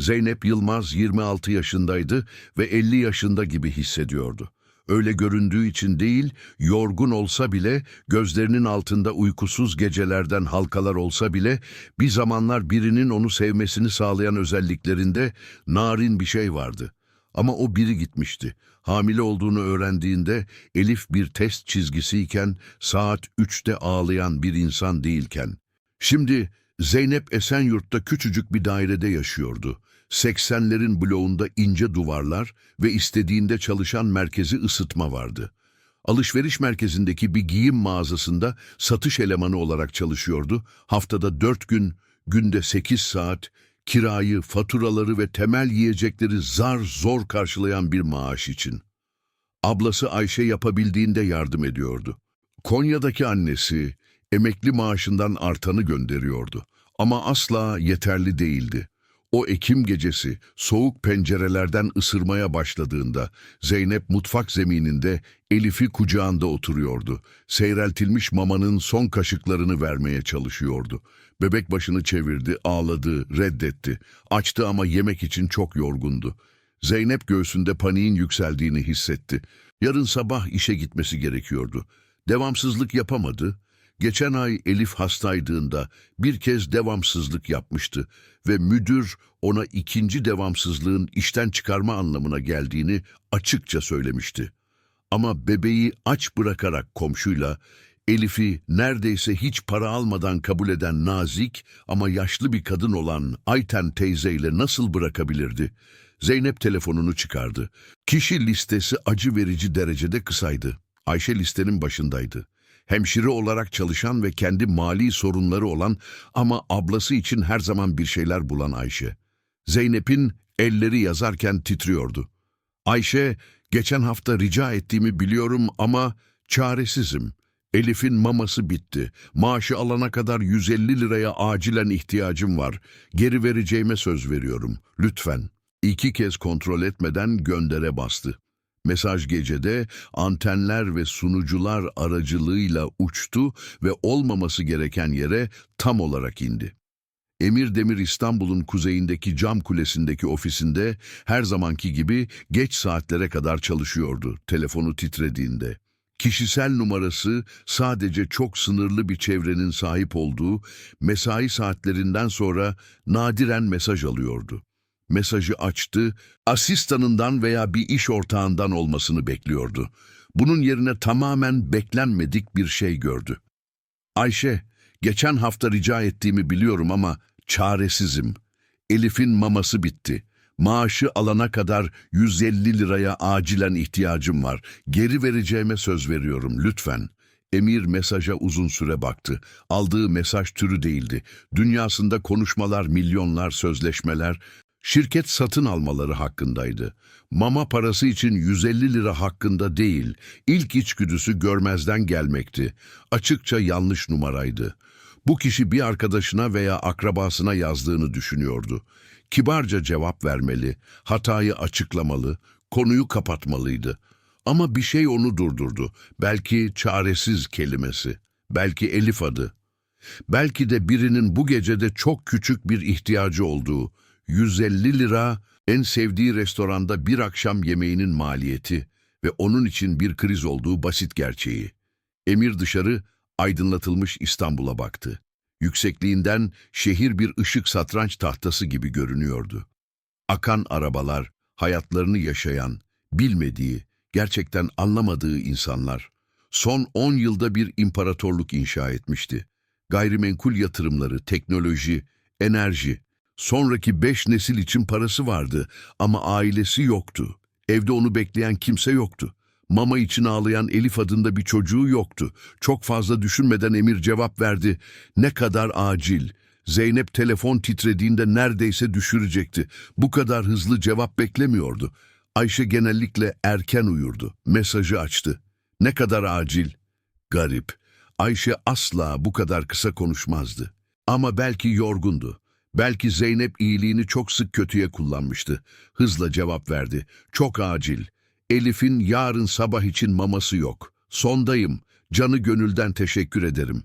Zeynep Yılmaz 26 yaşındaydı ve 50 yaşında gibi hissediyordu. Öyle göründüğü için değil, yorgun olsa bile, gözlerinin altında uykusuz gecelerden halkalar olsa bile, bir zamanlar birinin onu sevmesini sağlayan özelliklerinde narin bir şey vardı. Ama o biri gitmişti. Hamile olduğunu öğrendiğinde Elif bir test çizgisiyken, saat 3'te ağlayan bir insan değilken. Şimdi Zeynep Esenyurt'ta küçücük bir dairede yaşıyordu. 80'lerin bloğunda ince duvarlar ve istediğinde çalışan merkezi ısıtma vardı. Alışveriş merkezindeki bir giyim mağazasında satış elemanı olarak çalışıyordu. Haftada 4 gün, günde 8 saat, kirayı, faturaları ve temel yiyecekleri zar zor karşılayan bir maaş için. Ablası Ayşe yapabildiğinde yardım ediyordu. Konya'daki annesi emekli maaşından artanı gönderiyordu. Ama asla yeterli değildi. O Ekim gecesi soğuk pencerelerden ısırmaya başladığında Zeynep mutfak zemininde Elif'i kucağında oturuyordu. Seyreltilmiş mamanın son kaşıklarını vermeye çalışıyordu. Bebek başını çevirdi, ağladı, reddetti. Açtı ama yemek için çok yorgundu. Zeynep göğsünde paniğin yükseldiğini hissetti. Yarın sabah işe gitmesi gerekiyordu. Devamsızlık yapamadı. Geçen ay Elif hastaydığında bir kez devamsızlık yapmıştı ve müdür ona ikinci devamsızlığın işten çıkarma anlamına geldiğini açıkça söylemişti. Ama bebeği aç bırakarak komşuyla Elif'i neredeyse hiç para almadan kabul eden nazik ama yaşlı bir kadın olan Ayten teyzeyle nasıl bırakabilirdi? Zeynep telefonunu çıkardı. Kişi listesi acı verici derecede kısaydı. Ayşe listenin başındaydı. Hemşire olarak çalışan ve kendi mali sorunları olan ama ablası için her zaman bir şeyler bulan Ayşe. Zeynep'in elleri yazarken titriyordu. Ayşe, geçen hafta rica ettiğimi biliyorum ama çaresizim. Elif'in maması bitti. Maaşı alana kadar 150 liraya acilen ihtiyacım var. Geri vereceğime söz veriyorum. Lütfen. İki kez kontrol etmeden göndere bastı. Mesaj gecede antenler ve sunucular aracılığıyla uçtu ve olmaması gereken yere tam olarak indi. Emir Demir İstanbul'un kuzeyindeki cam kulesindeki ofisinde her zamanki gibi geç saatlere kadar çalışıyordu telefonu titrediğinde. Kişisel numarası sadece çok sınırlı bir çevrenin sahip olduğu mesai saatlerinden sonra nadiren mesaj alıyordu. Mesajı açtı, asistanından veya bir iş ortağından olmasını bekliyordu. Bunun yerine tamamen beklenmedik bir şey gördü. Ayşe, geçen hafta rica ettiğimi biliyorum ama çaresizim. Elif'in maması bitti. Maaşı alana kadar 150 liraya acilen ihtiyacım var. Geri vereceğime söz veriyorum lütfen. Emir mesaja uzun süre baktı. Aldığı mesaj türü değildi. Dünyasında konuşmalar, milyonlar, sözleşmeler, şirket satın almaları hakkındaydı. Mama parası için 150 lira hakkında değil, ilk içgüdüsü görmezden gelmekti. Açıkça yanlış numaraydı. Bu kişi bir arkadaşına veya akrabasına yazdığını düşünüyordu. Kibarca cevap vermeli, hatayı açıklamalı, konuyu kapatmalıydı. Ama bir şey onu durdurdu. Belki çaresiz kelimesi, belki Elif adı. Belki de birinin bu gecede çok küçük bir ihtiyacı olduğu, 150 lira en sevdiği restoranda bir akşam yemeğinin maliyeti ve onun için bir kriz olduğu basit gerçeği. Emir dışarı aydınlatılmış İstanbul'a baktı. Yüksekliğinden şehir bir ışık satranç tahtası gibi görünüyordu. Akan arabalar, hayatlarını yaşayan, bilmediği, gerçekten anlamadığı insanlar. Son 10 yılda bir imparatorluk inşa etmişti. Gayrimenkul yatırımları, teknoloji, enerji, Sonraki beş nesil için parası vardı ama ailesi yoktu. Evde onu bekleyen kimse yoktu. Mama için ağlayan Elif adında bir çocuğu yoktu. Çok fazla düşünmeden Emir cevap verdi. Ne kadar acil. Zeynep telefon titrediğinde neredeyse düşürecekti. Bu kadar hızlı cevap beklemiyordu. Ayşe genellikle erken uyurdu. Mesajı açtı. Ne kadar acil. Garip. Ayşe asla bu kadar kısa konuşmazdı. Ama belki yorgundu. Belki Zeynep iyiliğini çok sık kötüye kullanmıştı. Hızla cevap verdi. Çok acil. Elif'in yarın sabah için maması yok. Sondayım. Canı gönülden teşekkür ederim.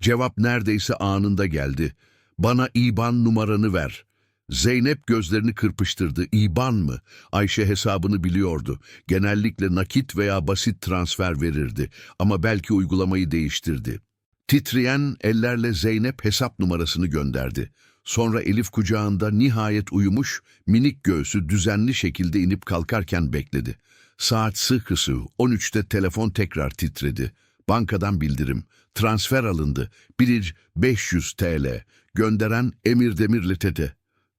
Cevap neredeyse anında geldi. Bana IBAN numaranı ver. Zeynep gözlerini kırpıştırdı. İban mı? Ayşe hesabını biliyordu. Genellikle nakit veya basit transfer verirdi. Ama belki uygulamayı değiştirdi. Titreyen ellerle Zeynep hesap numarasını gönderdi. Sonra Elif kucağında nihayet uyumuş, minik göğsü düzenli şekilde inip kalkarken bekledi. Saat sıkısı 13'te telefon tekrar titredi. Bankadan bildirim. Transfer alındı. Bir 500 TL. Gönderen Emir Demirli Tete.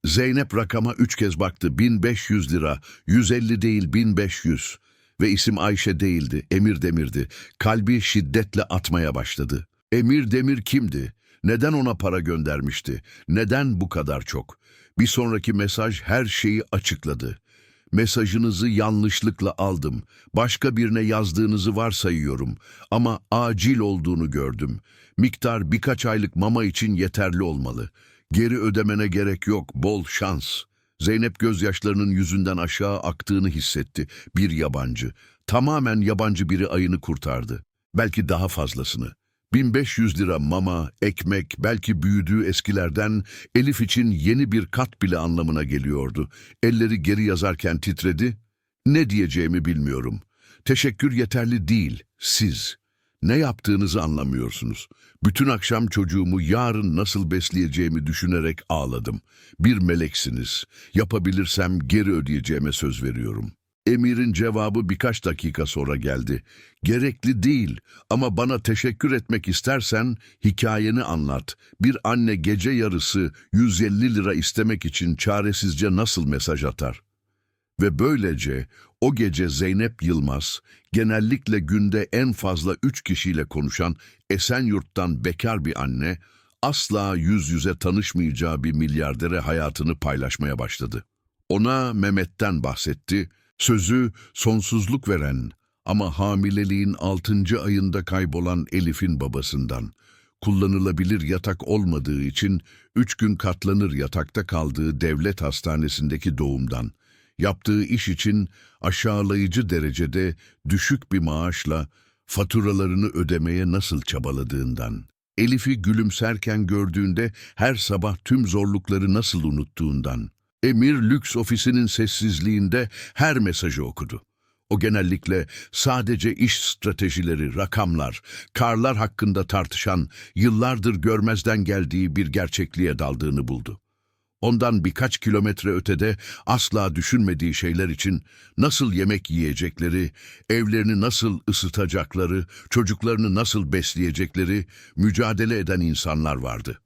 Zeynep rakama üç kez baktı. 1500 lira. 150 değil 1500. Ve isim Ayşe değildi. Emir Demir'di. Kalbi şiddetle atmaya başladı. Emir Demir kimdi? Neden ona para göndermişti? Neden bu kadar çok? Bir sonraki mesaj her şeyi açıkladı. Mesajınızı yanlışlıkla aldım. Başka birine yazdığınızı varsayıyorum. Ama acil olduğunu gördüm. Miktar birkaç aylık mama için yeterli olmalı. Geri ödemene gerek yok, bol şans. Zeynep gözyaşlarının yüzünden aşağı aktığını hissetti. Bir yabancı. Tamamen yabancı biri ayını kurtardı. Belki daha fazlasını. 1500 lira mama, ekmek, belki büyüdüğü eskilerden Elif için yeni bir kat bile anlamına geliyordu. Elleri geri yazarken titredi. Ne diyeceğimi bilmiyorum. Teşekkür yeterli değil, siz. Ne yaptığınızı anlamıyorsunuz. Bütün akşam çocuğumu yarın nasıl besleyeceğimi düşünerek ağladım. Bir meleksiniz. Yapabilirsem geri ödeyeceğime söz veriyorum. Emir'in cevabı birkaç dakika sonra geldi. Gerekli değil ama bana teşekkür etmek istersen hikayeni anlat. Bir anne gece yarısı 150 lira istemek için çaresizce nasıl mesaj atar? Ve böylece o gece Zeynep Yılmaz, genellikle günde en fazla üç kişiyle konuşan Esenyurt'tan bekar bir anne, asla yüz yüze tanışmayacağı bir milyardere hayatını paylaşmaya başladı. Ona Mehmet'ten bahsetti, sözü sonsuzluk veren ama hamileliğin altıncı ayında kaybolan Elif'in babasından, kullanılabilir yatak olmadığı için üç gün katlanır yatakta kaldığı devlet hastanesindeki doğumdan, yaptığı iş için aşağılayıcı derecede düşük bir maaşla faturalarını ödemeye nasıl çabaladığından, Elif'i gülümserken gördüğünde her sabah tüm zorlukları nasıl unuttuğundan, Emir lüks ofisinin sessizliğinde her mesajı okudu. O genellikle sadece iş stratejileri, rakamlar, karlar hakkında tartışan, yıllardır görmezden geldiği bir gerçekliğe daldığını buldu. Ondan birkaç kilometre ötede asla düşünmediği şeyler için nasıl yemek yiyecekleri, evlerini nasıl ısıtacakları, çocuklarını nasıl besleyecekleri mücadele eden insanlar vardı.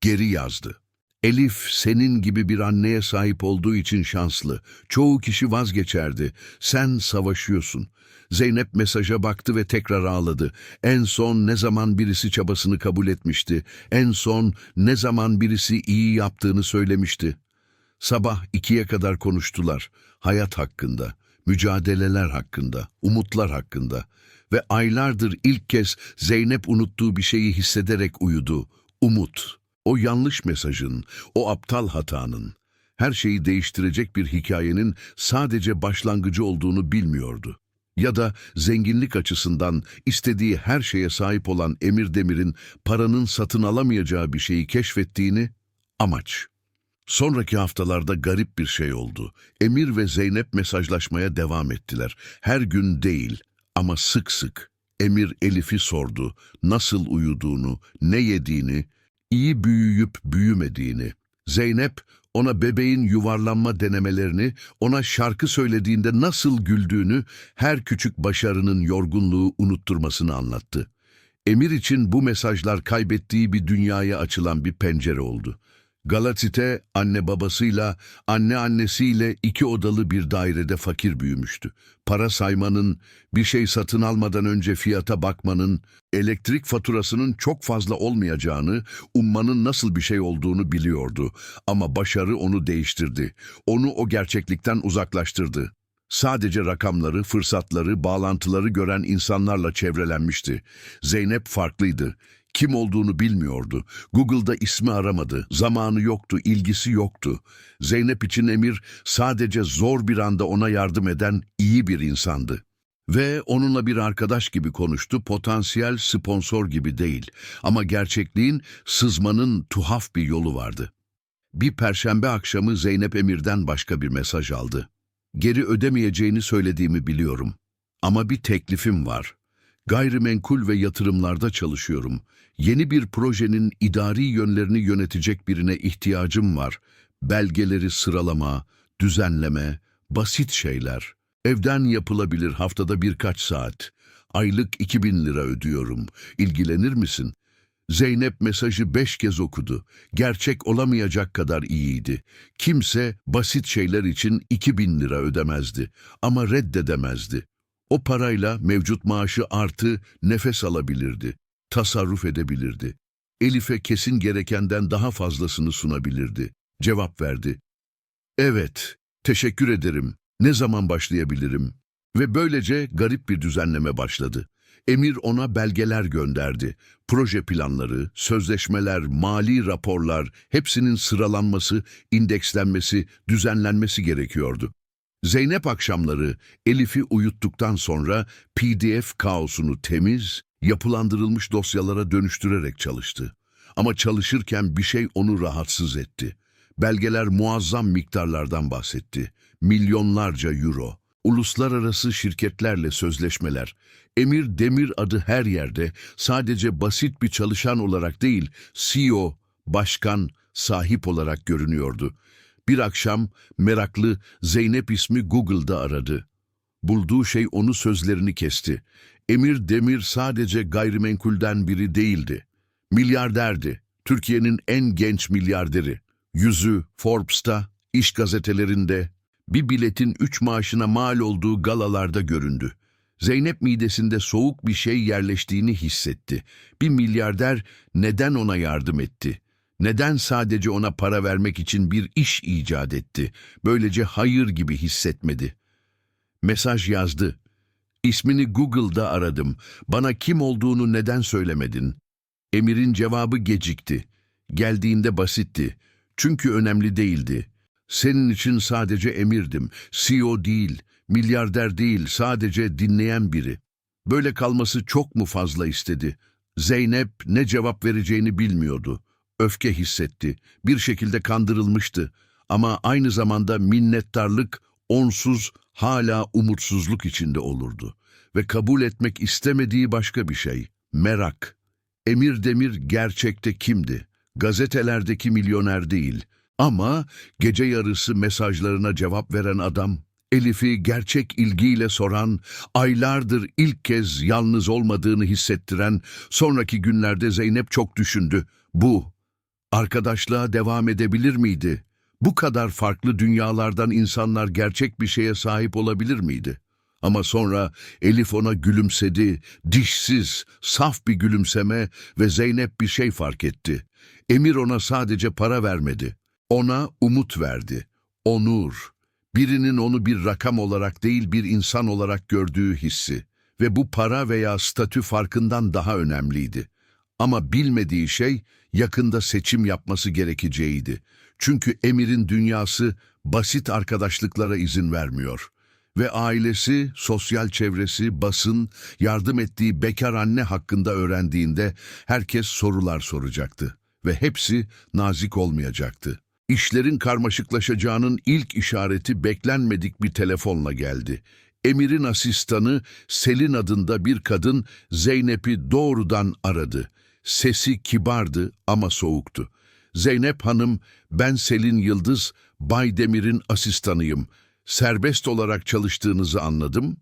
Geri yazdı. Elif senin gibi bir anneye sahip olduğu için şanslı. Çoğu kişi vazgeçerdi. Sen savaşıyorsun. Zeynep mesaja baktı ve tekrar ağladı. En son ne zaman birisi çabasını kabul etmişti. En son ne zaman birisi iyi yaptığını söylemişti. Sabah ikiye kadar konuştular. Hayat hakkında, mücadeleler hakkında, umutlar hakkında. Ve aylardır ilk kez Zeynep unuttuğu bir şeyi hissederek uyudu. Umut. O yanlış mesajın, o aptal hatanın, her şeyi değiştirecek bir hikayenin sadece başlangıcı olduğunu bilmiyordu. Ya da zenginlik açısından istediği her şeye sahip olan Emir Demir'in paranın satın alamayacağı bir şeyi keşfettiğini amaç. Sonraki haftalarda garip bir şey oldu. Emir ve Zeynep mesajlaşmaya devam ettiler. Her gün değil ama sık sık. Emir Elif'i sordu. Nasıl uyuduğunu, ne yediğini, iyi büyüyüp büyümediğini. Zeynep ona bebeğin yuvarlanma denemelerini, ona şarkı söylediğinde nasıl güldüğünü, her küçük başarının yorgunluğu unutturmasını anlattı. Emir için bu mesajlar kaybettiği bir dünyaya açılan bir pencere oldu. Galatite anne babasıyla, anne annesiyle iki odalı bir dairede fakir büyümüştü. Para saymanın, bir şey satın almadan önce fiyata bakmanın, elektrik faturasının çok fazla olmayacağını, ummanın nasıl bir şey olduğunu biliyordu. Ama başarı onu değiştirdi. Onu o gerçeklikten uzaklaştırdı. Sadece rakamları, fırsatları, bağlantıları gören insanlarla çevrelenmişti. Zeynep farklıydı. Kim olduğunu bilmiyordu. Google'da ismi aramadı. Zamanı yoktu, ilgisi yoktu. Zeynep için Emir sadece zor bir anda ona yardım eden iyi bir insandı. Ve onunla bir arkadaş gibi konuştu, potansiyel sponsor gibi değil. Ama gerçekliğin sızmanın tuhaf bir yolu vardı. Bir perşembe akşamı Zeynep Emir'den başka bir mesaj aldı. Geri ödemeyeceğini söylediğimi biliyorum. Ama bir teklifim var. Gayrimenkul ve yatırımlarda çalışıyorum. Yeni bir projenin idari yönlerini yönetecek birine ihtiyacım var. Belgeleri sıralama, düzenleme, basit şeyler. Evden yapılabilir haftada birkaç saat. Aylık 2000 lira ödüyorum. İlgilenir misin? Zeynep mesajı beş kez okudu. Gerçek olamayacak kadar iyiydi. Kimse basit şeyler için 2000 lira ödemezdi ama reddedemezdi. O parayla mevcut maaşı artı nefes alabilirdi, tasarruf edebilirdi. Elif'e kesin gerekenden daha fazlasını sunabilirdi. Cevap verdi. Evet, teşekkür ederim. Ne zaman başlayabilirim? Ve böylece garip bir düzenleme başladı. Emir ona belgeler gönderdi. Proje planları, sözleşmeler, mali raporlar hepsinin sıralanması, indekslenmesi, düzenlenmesi gerekiyordu. Zeynep akşamları Elif'i uyuttuktan sonra PDF kaosunu temiz, yapılandırılmış dosyalara dönüştürerek çalıştı. Ama çalışırken bir şey onu rahatsız etti. Belgeler muazzam miktarlardan bahsetti. Milyonlarca euro. Uluslararası şirketlerle sözleşmeler. Emir Demir adı her yerde sadece basit bir çalışan olarak değil, CEO, başkan, sahip olarak görünüyordu. Bir akşam meraklı Zeynep ismi Google'da aradı. Bulduğu şey onu sözlerini kesti. Emir Demir sadece gayrimenkulden biri değildi. Milyarderdi. Türkiye'nin en genç milyarderi. Yüzü Forbes'ta, iş gazetelerinde, bir biletin üç maaşına mal olduğu galalarda göründü. Zeynep midesinde soğuk bir şey yerleştiğini hissetti. Bir milyarder neden ona yardım etti? Neden sadece ona para vermek için bir iş icat etti? Böylece hayır gibi hissetmedi. Mesaj yazdı. İsmini Google'da aradım. Bana kim olduğunu neden söylemedin? Emir'in cevabı gecikti. Geldiğinde basitti. Çünkü önemli değildi. Senin için sadece emirdim. CEO değil, milyarder değil, sadece dinleyen biri. Böyle kalması çok mu fazla istedi? Zeynep ne cevap vereceğini bilmiyordu. Öfke hissetti. Bir şekilde kandırılmıştı. Ama aynı zamanda minnettarlık, onsuz hala umutsuzluk içinde olurdu. Ve kabul etmek istemediği başka bir şey. Merak. Emir Demir gerçekte kimdi? Gazetelerdeki milyoner değil. Ama gece yarısı mesajlarına cevap veren adam, Elif'i gerçek ilgiyle soran, aylardır ilk kez yalnız olmadığını hissettiren, sonraki günlerde Zeynep çok düşündü. Bu, arkadaşlığa devam edebilir miydi? Bu kadar farklı dünyalardan insanlar gerçek bir şeye sahip olabilir miydi? Ama sonra Elif ona gülümsedi, dişsiz, saf bir gülümseme ve Zeynep bir şey fark etti. Emir ona sadece para vermedi. Ona umut verdi. Onur. Birinin onu bir rakam olarak değil bir insan olarak gördüğü hissi. Ve bu para veya statü farkından daha önemliydi. Ama bilmediği şey yakında seçim yapması gerekeceğiydi. Çünkü Emir'in dünyası basit arkadaşlıklara izin vermiyor. Ve ailesi, sosyal çevresi, basın, yardım ettiği bekar anne hakkında öğrendiğinde herkes sorular soracaktı. Ve hepsi nazik olmayacaktı. İşlerin karmaşıklaşacağının ilk işareti beklenmedik bir telefonla geldi. Emir'in asistanı Selin adında bir kadın Zeynep'i doğrudan aradı. Sesi kibardı ama soğuktu. Zeynep Hanım, ben Selin Yıldız, Bay Demir'in asistanıyım. Serbest olarak çalıştığınızı anladım.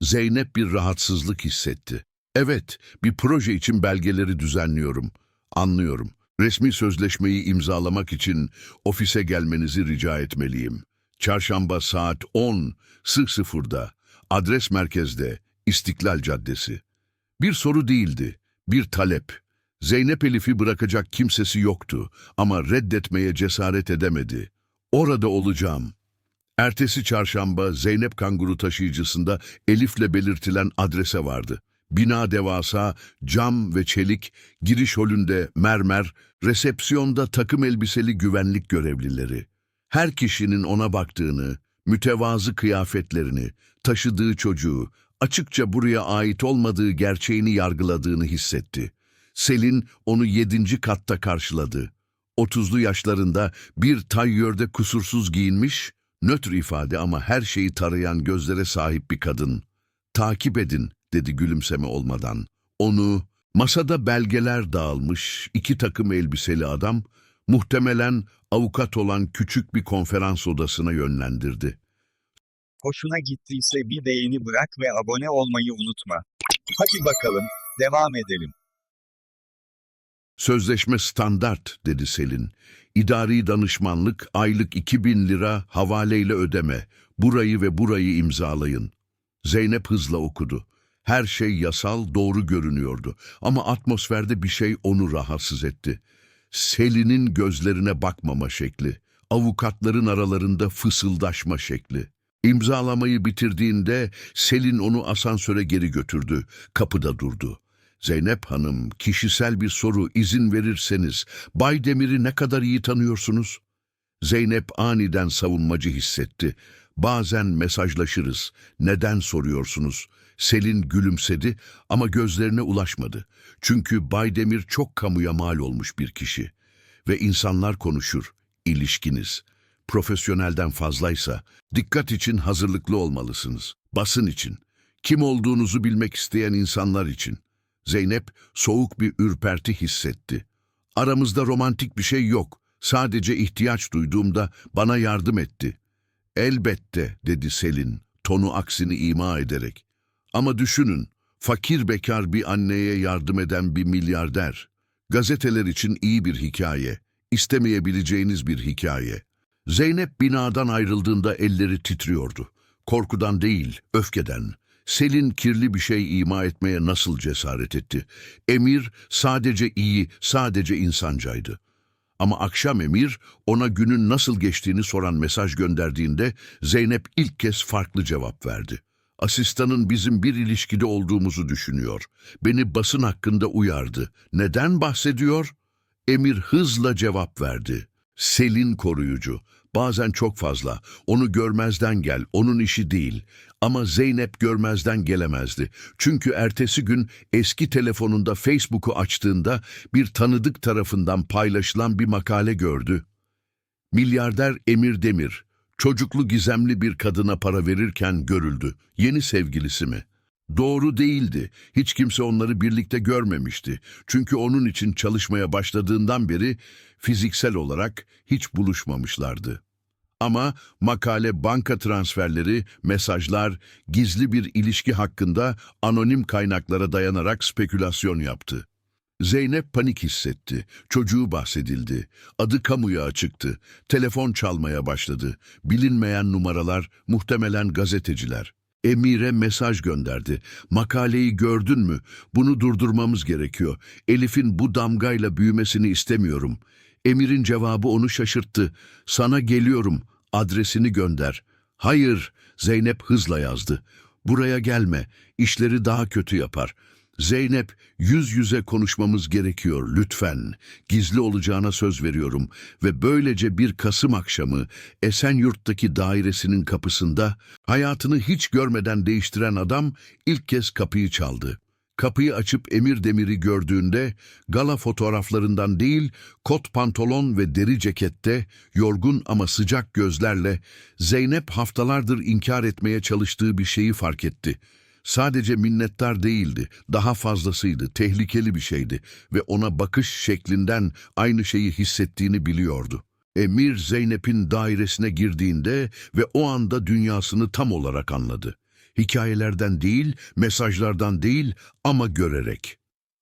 Zeynep bir rahatsızlık hissetti. Evet, bir proje için belgeleri düzenliyorum. Anlıyorum. Resmi sözleşmeyi imzalamak için ofise gelmenizi rica etmeliyim. Çarşamba saat 10.00'da, adres merkezde, İstiklal Caddesi. Bir soru değildi, bir talep. Zeynep Elif'i bırakacak kimsesi yoktu ama reddetmeye cesaret edemedi. Orada olacağım. Ertesi çarşamba Zeynep kanguru taşıyıcısında Elif'le belirtilen adrese vardı. Bina devasa, cam ve çelik, giriş holünde mermer, resepsiyonda takım elbiseli güvenlik görevlileri. Her kişinin ona baktığını, mütevazı kıyafetlerini, taşıdığı çocuğu, açıkça buraya ait olmadığı gerçeğini yargıladığını hissetti. Selin onu yedinci katta karşıladı. 30'lu yaşlarında bir tayyörde kusursuz giyinmiş, nötr ifade ama her şeyi tarayan gözlere sahip bir kadın. Takip edin, dedi gülümseme olmadan. Onu, masada belgeler dağılmış iki takım elbiseli adam, muhtemelen avukat olan küçük bir konferans odasına yönlendirdi. Hoşuna gittiyse bir beğeni bırak ve abone olmayı unutma. Hadi bakalım, devam edelim. Sözleşme standart, dedi Selin. İdari danışmanlık, aylık 2000 lira, havaleyle ödeme. Burayı ve burayı imzalayın. Zeynep hızla okudu. Her şey yasal, doğru görünüyordu. Ama atmosferde bir şey onu rahatsız etti. Selin'in gözlerine bakmama şekli, avukatların aralarında fısıldaşma şekli. İmzalamayı bitirdiğinde Selin onu asansöre geri götürdü. Kapıda durdu. Zeynep Hanım, kişisel bir soru izin verirseniz, Bay Demir'i ne kadar iyi tanıyorsunuz? Zeynep aniden savunmacı hissetti. Bazen mesajlaşırız. Neden soruyorsunuz? Selin gülümsedi ama gözlerine ulaşmadı. Çünkü Bay Demir çok kamuya mal olmuş bir kişi. Ve insanlar konuşur, ilişkiniz. Profesyonelden fazlaysa dikkat için hazırlıklı olmalısınız. Basın için, kim olduğunuzu bilmek isteyen insanlar için. Zeynep soğuk bir ürperti hissetti. Aramızda romantik bir şey yok. Sadece ihtiyaç duyduğumda bana yardım etti. Elbette, dedi Selin, tonu aksini ima ederek. Ama düşünün, fakir bekar bir anneye yardım eden bir milyarder. Gazeteler için iyi bir hikaye, istemeyebileceğiniz bir hikaye. Zeynep binadan ayrıldığında elleri titriyordu. Korkudan değil, öfkeden. Selin kirli bir şey ima etmeye nasıl cesaret etti? Emir sadece iyi, sadece insancaydı. Ama akşam Emir ona günün nasıl geçtiğini soran mesaj gönderdiğinde Zeynep ilk kez farklı cevap verdi. Asistanın bizim bir ilişkide olduğumuzu düşünüyor. Beni basın hakkında uyardı. Neden bahsediyor? Emir hızla cevap verdi. Selin koruyucu. Bazen çok fazla. Onu görmezden gel, onun işi değil. Ama Zeynep görmezden gelemezdi. Çünkü ertesi gün eski telefonunda Facebook'u açtığında bir tanıdık tarafından paylaşılan bir makale gördü. Milyarder Emir Demir, çocuklu gizemli bir kadına para verirken görüldü. Yeni sevgilisi mi? Doğru değildi. Hiç kimse onları birlikte görmemişti. Çünkü onun için çalışmaya başladığından beri fiziksel olarak hiç buluşmamışlardı. Ama makale banka transferleri, mesajlar, gizli bir ilişki hakkında anonim kaynaklara dayanarak spekülasyon yaptı. Zeynep panik hissetti. Çocuğu bahsedildi. Adı kamuya açıktı. Telefon çalmaya başladı. Bilinmeyen numaralar, muhtemelen gazeteciler. Emir'e mesaj gönderdi. Makaleyi gördün mü? Bunu durdurmamız gerekiyor. Elif'in bu damgayla büyümesini istemiyorum. Emir'in cevabı onu şaşırttı. Sana geliyorum. Adresini gönder. Hayır, Zeynep hızla yazdı. Buraya gelme. İşleri daha kötü yapar. Zeynep, yüz yüze konuşmamız gerekiyor lütfen. Gizli olacağına söz veriyorum. Ve böylece bir Kasım akşamı Esenyurt'taki dairesinin kapısında hayatını hiç görmeden değiştiren adam ilk kez kapıyı çaldı. Kapıyı açıp Emir Demir'i gördüğünde gala fotoğraflarından değil, kot pantolon ve deri cekette, yorgun ama sıcak gözlerle Zeynep haftalardır inkar etmeye çalıştığı bir şeyi fark etti. Sadece minnettar değildi, daha fazlasıydı, tehlikeli bir şeydi ve ona bakış şeklinden aynı şeyi hissettiğini biliyordu. Emir Zeynep'in dairesine girdiğinde ve o anda dünyasını tam olarak anladı. Hikayelerden değil, mesajlardan değil ama görerek.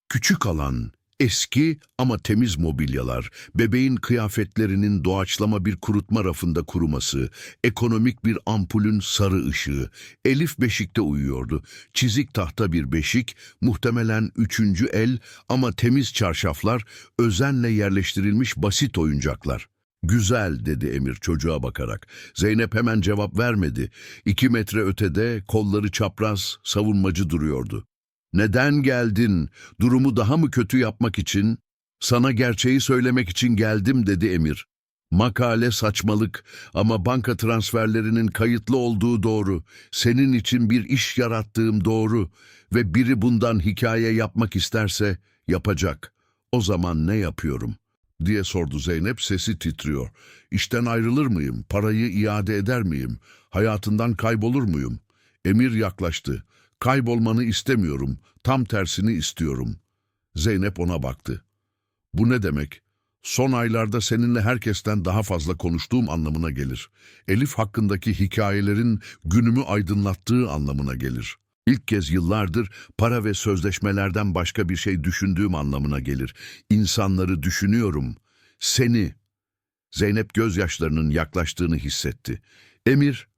Küçük alan, eski ama temiz mobilyalar, bebeğin kıyafetlerinin doğaçlama bir kurutma rafında kuruması, ekonomik bir ampulün sarı ışığı, Elif beşikte uyuyordu. Çizik tahta bir beşik, muhtemelen üçüncü el ama temiz çarşaflar, özenle yerleştirilmiş basit oyuncaklar. Güzel dedi Emir çocuğa bakarak. Zeynep hemen cevap vermedi. İki metre ötede kolları çapraz savunmacı duruyordu. Neden geldin? Durumu daha mı kötü yapmak için? Sana gerçeği söylemek için geldim dedi Emir. Makale saçmalık ama banka transferlerinin kayıtlı olduğu doğru. Senin için bir iş yarattığım doğru ve biri bundan hikaye yapmak isterse yapacak. O zaman ne yapıyorum? Diye sordu Zeynep sesi titriyor. İşten ayrılır mıyım? Parayı iade eder miyim? Hayatından kaybolur muyum? Emir yaklaştı. Kaybolmanı istemiyorum. Tam tersini istiyorum. Zeynep ona baktı. Bu ne demek? Son aylarda seninle herkesten daha fazla konuştuğum anlamına gelir. Elif hakkındaki hikayelerin günümü aydınlattığı anlamına gelir. İlk kez yıllardır para ve sözleşmelerden başka bir şey düşündüğüm anlamına gelir. İnsanları düşünüyorum. Seni. Zeynep gözyaşlarının yaklaştığını hissetti. Emir,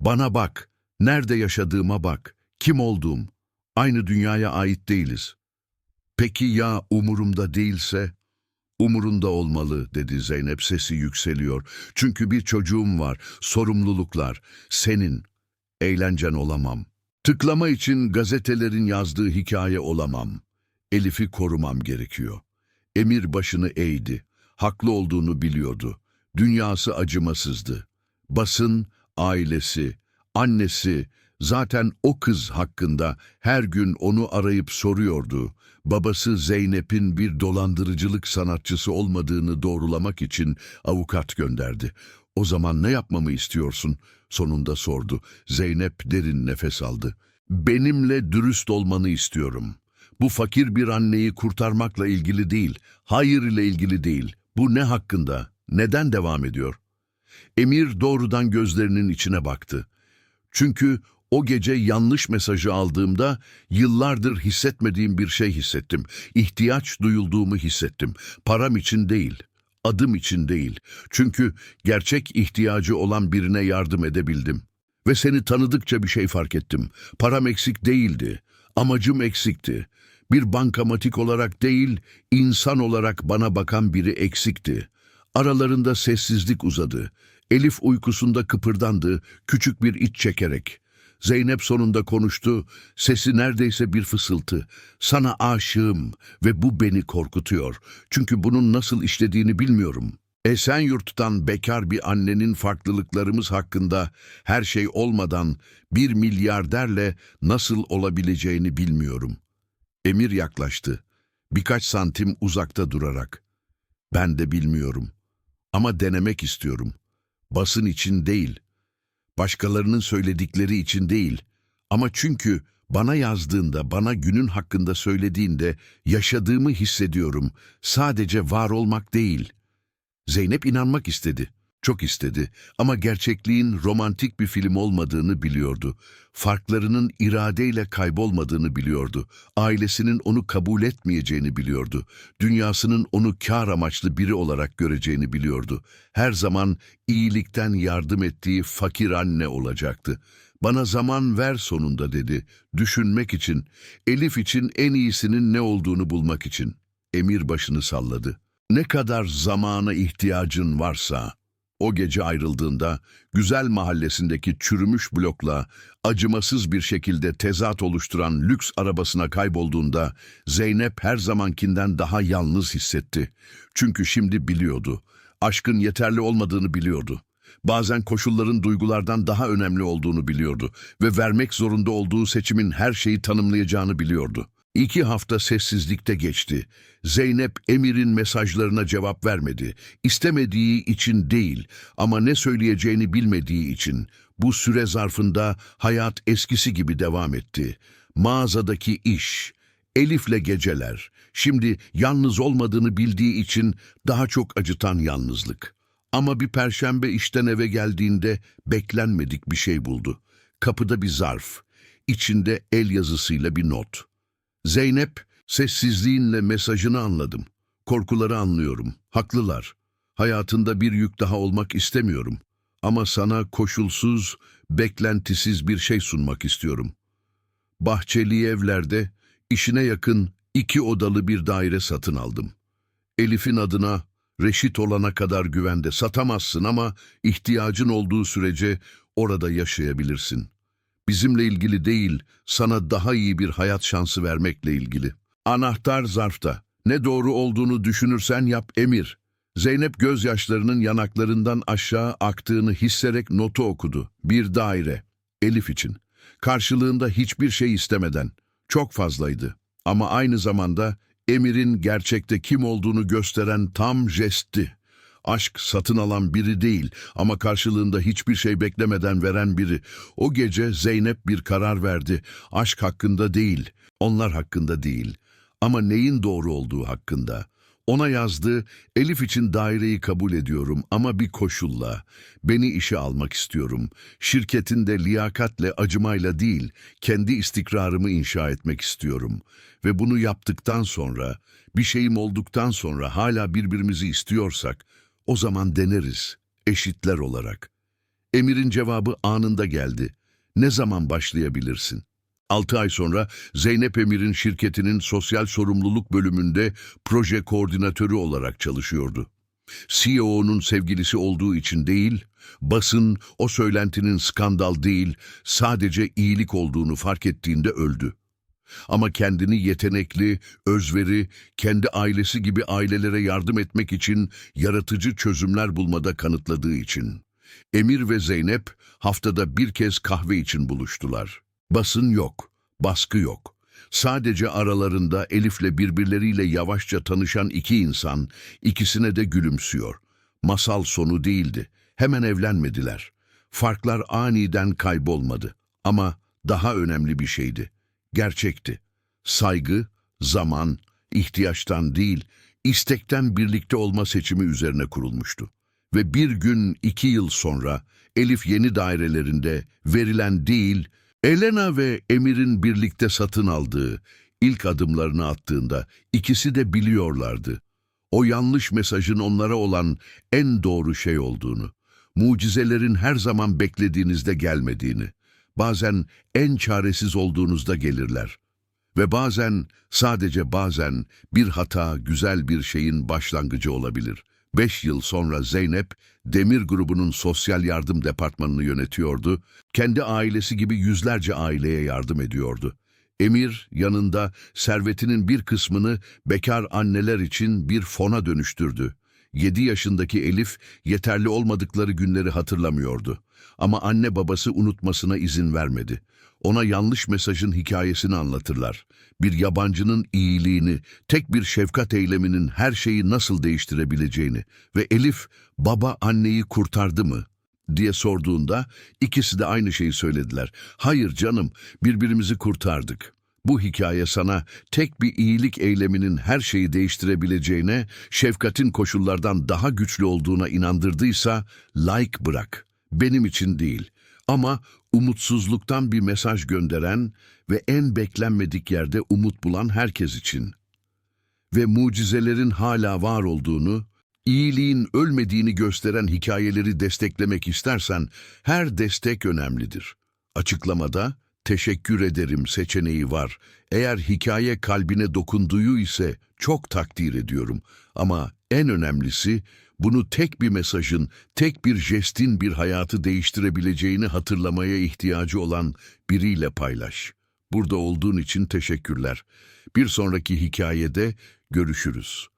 bana bak. Nerede yaşadığıma bak. Kim olduğum. Aynı dünyaya ait değiliz. Peki ya umurumda değilse? Umurunda olmalı dedi Zeynep sesi yükseliyor. Çünkü bir çocuğum var, sorumluluklar. Senin, eğlencen olamam. Tıklama için gazetelerin yazdığı hikaye olamam. Elif'i korumam gerekiyor. Emir başını eğdi. Haklı olduğunu biliyordu. Dünyası acımasızdı. Basın, ailesi, annesi, zaten o kız hakkında her gün onu arayıp soruyordu. Babası Zeynep'in bir dolandırıcılık sanatçısı olmadığını doğrulamak için avukat gönderdi. O zaman ne yapmamı istiyorsun? Sonunda sordu. Zeynep derin nefes aldı. Benimle dürüst olmanı istiyorum. Bu fakir bir anneyi kurtarmakla ilgili değil, hayır ile ilgili değil. Bu ne hakkında? Neden devam ediyor? Emir doğrudan gözlerinin içine baktı. Çünkü o gece yanlış mesajı aldığımda yıllardır hissetmediğim bir şey hissettim. İhtiyaç duyulduğumu hissettim. Param için değil, adım için değil. Çünkü gerçek ihtiyacı olan birine yardım edebildim. Ve seni tanıdıkça bir şey fark ettim. Param eksik değildi. Amacım eksikti. Bir bankamatik olarak değil, insan olarak bana bakan biri eksikti. Aralarında sessizlik uzadı. Elif uykusunda kıpırdandı, küçük bir iç çekerek. Zeynep sonunda konuştu, sesi neredeyse bir fısıltı. Sana aşığım ve bu beni korkutuyor. Çünkü bunun nasıl işlediğini bilmiyorum. Esenyurt'tan bekar bir annenin farklılıklarımız hakkında her şey olmadan bir milyarderle nasıl olabileceğini bilmiyorum. Emir yaklaştı. Birkaç santim uzakta durarak. Ben de bilmiyorum. Ama denemek istiyorum. Basın için değil. Başkalarının söyledikleri için değil. Ama çünkü bana yazdığında, bana günün hakkında söylediğinde yaşadığımı hissediyorum. Sadece var olmak değil. Zeynep inanmak istedi. Çok istedi ama gerçekliğin romantik bir film olmadığını biliyordu. Farklarının iradeyle kaybolmadığını biliyordu. Ailesinin onu kabul etmeyeceğini biliyordu. Dünyasının onu kar amaçlı biri olarak göreceğini biliyordu. Her zaman iyilikten yardım ettiği fakir anne olacaktı. Bana zaman ver sonunda dedi. Düşünmek için, Elif için en iyisinin ne olduğunu bulmak için. Emir başını salladı. Ne kadar zamana ihtiyacın varsa, o gece ayrıldığında güzel mahallesindeki çürümüş blokla acımasız bir şekilde tezat oluşturan lüks arabasına kaybolduğunda Zeynep her zamankinden daha yalnız hissetti. Çünkü şimdi biliyordu. Aşkın yeterli olmadığını biliyordu. Bazen koşulların duygulardan daha önemli olduğunu biliyordu ve vermek zorunda olduğu seçimin her şeyi tanımlayacağını biliyordu. İki hafta sessizlikte geçti. Zeynep Emir'in mesajlarına cevap vermedi. İstemediği için değil ama ne söyleyeceğini bilmediği için. Bu süre zarfında hayat eskisi gibi devam etti. Mağazadaki iş, Elif'le geceler, şimdi yalnız olmadığını bildiği için daha çok acıtan yalnızlık. Ama bir perşembe işten eve geldiğinde beklenmedik bir şey buldu. Kapıda bir zarf, içinde el yazısıyla bir not. Zeynep, sessizliğinle mesajını anladım. Korkuları anlıyorum. Haklılar. Hayatında bir yük daha olmak istemiyorum. Ama sana koşulsuz, beklentisiz bir şey sunmak istiyorum. Bahçeli evlerde işine yakın iki odalı bir daire satın aldım. Elif'in adına reşit olana kadar güvende satamazsın ama ihtiyacın olduğu sürece orada yaşayabilirsin. Bizimle ilgili değil, sana daha iyi bir hayat şansı vermekle ilgili. Anahtar zarfta. Ne doğru olduğunu düşünürsen yap emir. Zeynep gözyaşlarının yanaklarından aşağı aktığını hissederek notu okudu. Bir daire. Elif için. Karşılığında hiçbir şey istemeden. Çok fazlaydı. Ama aynı zamanda Emir'in gerçekte kim olduğunu gösteren tam jestti. Aşk satın alan biri değil ama karşılığında hiçbir şey beklemeden veren biri. O gece Zeynep bir karar verdi. Aşk hakkında değil, onlar hakkında değil. Ama neyin doğru olduğu hakkında. Ona yazdı, Elif için daireyi kabul ediyorum ama bir koşulla. Beni işe almak istiyorum. Şirketinde liyakatle, acımayla değil, kendi istikrarımı inşa etmek istiyorum. Ve bunu yaptıktan sonra, bir şeyim olduktan sonra hala birbirimizi istiyorsak, o zaman deneriz, eşitler olarak. Emir'in cevabı anında geldi. Ne zaman başlayabilirsin? Altı ay sonra Zeynep Emir'in şirketinin sosyal sorumluluk bölümünde proje koordinatörü olarak çalışıyordu. CEO'nun sevgilisi olduğu için değil, basın o söylentinin skandal değil, sadece iyilik olduğunu fark ettiğinde öldü. Ama kendini yetenekli, özveri, kendi ailesi gibi ailelere yardım etmek için yaratıcı çözümler bulmada kanıtladığı için. Emir ve Zeynep haftada bir kez kahve için buluştular. Basın yok, baskı yok. Sadece aralarında Elif'le birbirleriyle yavaşça tanışan iki insan, ikisine de gülümsüyor. Masal sonu değildi. Hemen evlenmediler. Farklar aniden kaybolmadı. Ama daha önemli bir şeydi. Gerçekti. Saygı, zaman, ihtiyaçtan değil, istekten birlikte olma seçimi üzerine kurulmuştu. Ve bir gün iki yıl sonra Elif yeni dairelerinde verilen değil, Elena ve Emir'in birlikte satın aldığı ilk adımlarını attığında ikisi de biliyorlardı. O yanlış mesajın onlara olan en doğru şey olduğunu, mucizelerin her zaman beklediğinizde gelmediğini, bazen en çaresiz olduğunuzda gelirler. Ve bazen, sadece bazen bir hata güzel bir şeyin başlangıcı olabilir. Beş yıl sonra Zeynep, Demir grubunun sosyal yardım departmanını yönetiyordu. Kendi ailesi gibi yüzlerce aileye yardım ediyordu. Emir yanında servetinin bir kısmını bekar anneler için bir fona dönüştürdü. Yedi yaşındaki Elif yeterli olmadıkları günleri hatırlamıyordu. Ama anne babası unutmasına izin vermedi. Ona yanlış mesajın hikayesini anlatırlar. Bir yabancının iyiliğini, tek bir şefkat eyleminin her şeyi nasıl değiştirebileceğini ve Elif, baba anneyi kurtardı mı? diye sorduğunda ikisi de aynı şeyi söylediler. Hayır canım, birbirimizi kurtardık. Bu hikaye sana tek bir iyilik eyleminin her şeyi değiştirebileceğine, şefkatin koşullardan daha güçlü olduğuna inandırdıysa like bırak. Benim için değil. Ama umutsuzluktan bir mesaj gönderen ve en beklenmedik yerde umut bulan herkes için. Ve mucizelerin hala var olduğunu, iyiliğin ölmediğini gösteren hikayeleri desteklemek istersen her destek önemlidir. Açıklamada teşekkür ederim seçeneği var. Eğer hikaye kalbine dokunduğu ise çok takdir ediyorum. Ama en önemlisi bunu tek bir mesajın, tek bir jestin bir hayatı değiştirebileceğini hatırlamaya ihtiyacı olan biriyle paylaş. Burada olduğun için teşekkürler. Bir sonraki hikayede görüşürüz.